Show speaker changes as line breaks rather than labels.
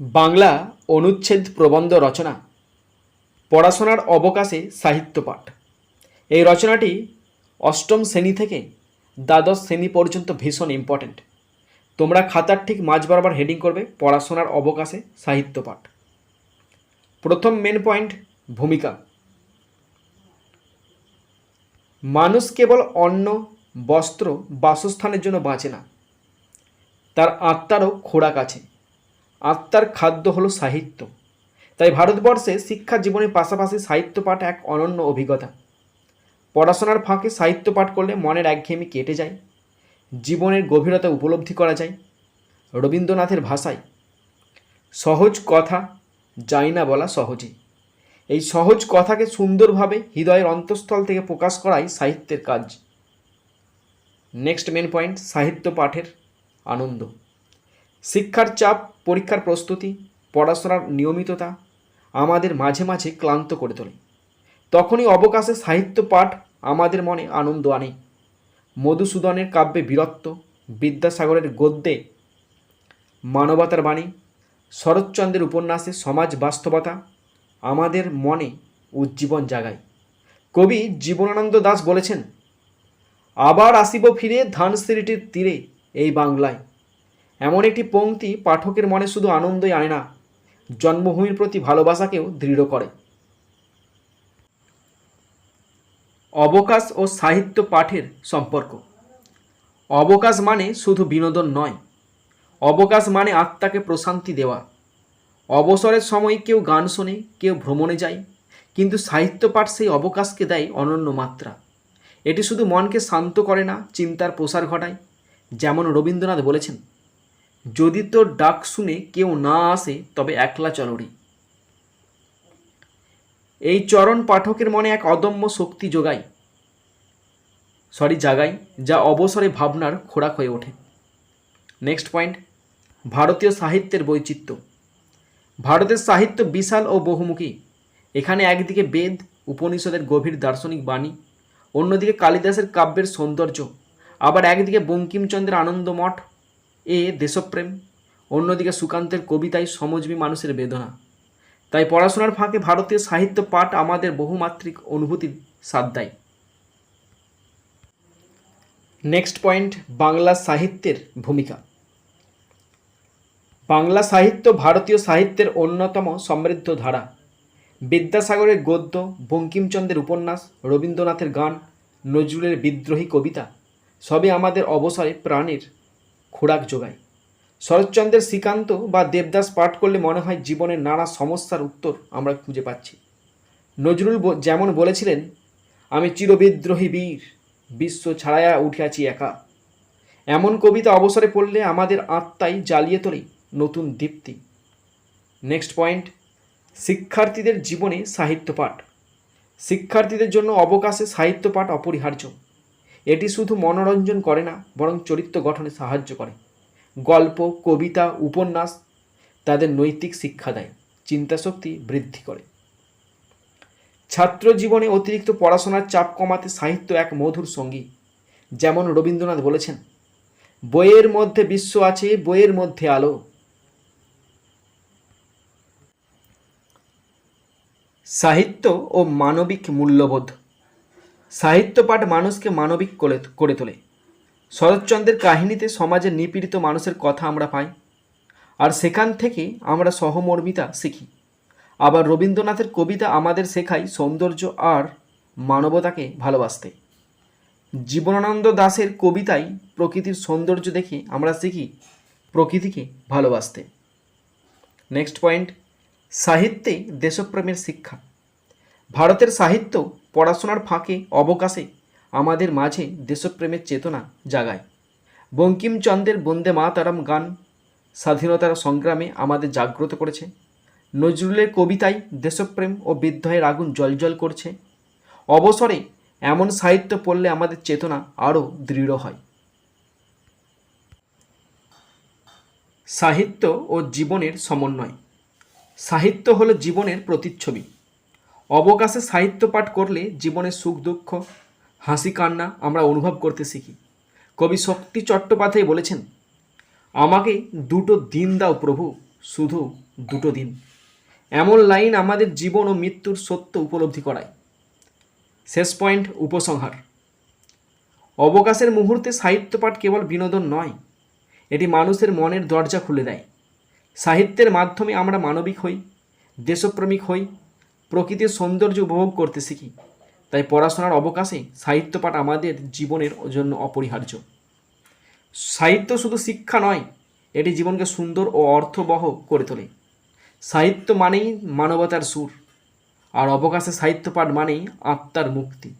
বাংলা অনুচ্ছেদ প্রবন্ধ রচনা। পড়াশোনার অবকাশে সাহিত্য পাঠ এই রচনাটি অষ্টম শ্রেণি থেকে দ্বাদশ শ্রেণি পর্যন্ত ভীষণ ইম্পর্ট্যান্ট তোমরা খাতার ঠিক মাঝ বরাবর হেডিং করবে, পড়াশোনার অবকাশে সাহিত্য পাঠ প্রথম মেন পয়েন্ট ভূমিকা। মানুষ কেবল অন্ন, বস্ত্র, বাসস্থানের জন্য বাঁচে না। তার আত্মারও খোরাক আছে। আত্মার খাদ্য হলো সাহিত্য। তাই ভারতবর্ষে শিক্ষা জীবনের পাশাপাশি সাহিত্য পাঠ এক অনন্য অভিজ্ঞতা। পড়াশোনার ফাঁকে সাহিত্য পাঠ করলে মনের একঘেয়েমি কেটে যায়, জীবনের গভীরতা উপলব্ধি করা যায়। রবীন্দ্রনাথের ভাষায়, সহজ কথা যায় না বলা সহজে। এই সহজ কথাকে সুন্দরভাবে হৃদয়ের অন্তঃস্থল থেকে প্রকাশ করাই সাহিত্যের কাজ। নেক্সট মেন পয়েন্ট, সাহিত্য পাঠের আনন্দ। শিক্ষার চাপ, পরীক্ষার প্রস্তুতি, পড়াশোনার নিয়মিততা আমাদের মাঝে মাঝে ক্লান্ত করে তোলে। তখনই অবকাশে সাহিত্য পাঠ আমাদের মনে আনন্দ আনে। মধুসূদনের কাব্যে বীরত্ব, বিদ্যাসাগরের গদ্যে মানবতার বাণী, শরৎচন্দ্রের উপন্যাসে সমাজ বাস্তবতা আমাদের মনে উজ্জীবন জাগায়। কবি জীবনানন্দ দাস বলেছেন, আবার আসিব ফিরে ধানসিঁড়িটির তীরে এই বাংলায়। এমন একটি পংক্তি পাঠকের মনে শুধু আনন্দই আনে না, জন্মভূমির প্রতি ভালোবাসাকেও দৃঢ় করে। অবকাশ ও সাহিত্য পাঠের সম্পর্ক। অবকাশ মানে শুধু বিনোদন নয়, অবকাশ মানে আত্মাকে প্রশান্তি দেওয়া। অবসরের সময় কেউ গান শোনে, কেউ ভ্রমণে যায়, কিন্তু সাহিত্য পাঠ সেই অবকাশকে দেয় অনন্য মাত্রা। এটি শুধু মনকে শান্ত করে না, চিন্তার প্রসার ঘটায়, যেমন রবীন্দ্রনাথ বলেছেন যদি তোর ডাক শুনে কেউ না আসে, তবে একলা চলরি। এই চরণ পাঠকের মনে এক অদম্য শক্তি যোগায় সরি জাগায়, যা অবসরে ভাবনার খোরাক হয়ে ওঠে। নেক্সট পয়েন্ট ভারতীয় সাহিত্যের বৈচিত্র্য। ভারতের সাহিত্য বিশাল ও বহুমুখী। এখানে একদিকে বেদ, উপনিষদের গভীর দার্শনিক বাণী, অন্যদিকে কালিদাসের কাব্যের সৌন্দর্য, আবার একদিকে বঙ্কিমচন্দ্রের আনন্দমঠ এ দেশপ্রেম, অন্যদিকে সুকান্তের কবিতায় সমজবী মানুষের বেদনা। তাই পড়াশোনার ফাঁকে ভারতীয় সাহিত্য পাঠ আমাদের বহুমাত্রিক অনুভূতির স্বাদ দেয়। নেক্সট পয়েন্ট বাংলা সাহিত্যের ভূমিকা। বাংলা সাহিত্য ভারতীয় সাহিত্যের অন্যতম সমৃদ্ধ ধারা। বিদ্যাসাগরের গদ্য, বঙ্কিমচন্দ্রের উপন্যাস, রবীন্দ্রনাথের গান, নজরুলের বিদ্রোহী কবিতা, সবই আমাদের অবসরে প্রাণের খোরাক যোগায়। শরৎচন্দ্রের শ্রীকান্ত বা দেবদাস পাঠ করলে মনে হয় জীবনের নানা সমস্যার উত্তর আমরা খুঁজে পাচ্ছি। নজরুল যেমন বলেছিলেন, আমি চিরবিদ্রোহী বীর, বিশ্ব ছাড়াইয়া উঠিয়াছি একা। এমন কবিতা অবসরে পড়লে আমাদের আত্মাই জ্বালিয়ে তোলে নতুন দীপ্তি। নেক্সট পয়েন্ট শিক্ষার্থীদের জীবনে সাহিত্য পাঠ। শিক্ষার্থীদের জন্য অবকাশে সাহিত্য পাঠ অপরিহার্য। এটি শুধু মনোরঞ্জন করে না, বরং চরিত্র গঠনে সাহায্য করে। গল্প, কবিতা, উপন্যাস তাদের নৈতিক শিক্ষা দেয়, চিন্তাশক্তি বৃদ্ধি করে। ছাত্র জীবনে অতিরিক্ত পড়াশোনার চাপ কমাতে সাহিত্য এক মধুর সঙ্গী। যেমন রবীন্দ্রনাথ বলেছেন, বইয়ের মধ্যে বিশ্ব আছে, বইয়ের মধ্যে আলো। সাহিত্য ও মানবিক মূল্যবোধ। সাহিত্য পাঠ মানুষকে মানবিক করে তোলে। শরৎচন্দ্রের কাহিনীতে সমাজের নিপীড়িত মানুষের কথা আমরা পাই। আর সেখান থেকে আমরা সহমর্মিতা শিখি। আবার রবীন্দ্রনাথের কবিতা আমাদের শেখায় সৌন্দর্য আর মানবতাকে ভালোবাসতে। জীবনানন্দ দাশের কবিতায় প্রকৃতির সৌন্দর্য দেখে আমরা শিখি প্রকৃতিকে ভালোবাসতে। নেক্সট পয়েন্ট, সাহিত্যে দেশপ্রেমের শিক্ষা। ভারতের সাহিত্য পড়াশোনার ফাঁকে অবকাশে আমাদের মাঝে দেশপ্রেমের চেতনা জাগায়। বঙ্কিমচন্দ্রের বন্দে মাতারাম গান স্বাধীনতার সংগ্রামে আমাদের জাগ্রত করেছে। নজরুলের কবিতায় দেশপ্রেম ও বিদ্রোহের আগুন জলজল করছে। অবসরে এমন সাহিত্য পড়লে আমাদের চেতনা আরও দৃঢ় হয়। সাহিত্য ও জীবনের সমন্বয়। সাহিত্য হলো জীবনের প্রতিচ্ছবি। অবকাশে সাহিত্য পাঠ করলে জীবনের সুখ, দুঃখ, হাসি, কান্না আমরা অনুভব করতে শিখি। কবি শক্তি চট্টোপাধ্যায় বলেছেন, আমাকে দুটো দিন দাও প্রভু, শুধু দুটো দিন। এমন লাইন আমাদের জীবন ও মৃত্যুর সত্য উপলব্ধি করায়। শেষ পয়েন্ট, উপসংহার। অবকাশের মুহূর্তে সাহিত্য পাঠ কেবল বিনোদন নয়, এটি মানুষের মনের দরজা খুলে দেয়। সাহিত্যের মাধ্যমে আমরা মানবিক হই, দেশপ্রেমিক হই প্রকৃতির সৌন্দর্য উপভোগ করতে শিখি তাই পড়াশোনার অবকাশে সাহিত্য পাঠ আমাদের জীবনের জন্য অপরিহার্য। সাহিত্য শুধু শিক্ষা নয়, এটি জীবনকে সুন্দর ও অর্থবহ করে তোলে। সাহিত্য মানেই মানবতার সুর, আর অবকাশে সাহিত্য পাঠ মানেই আত্মার মুক্তি।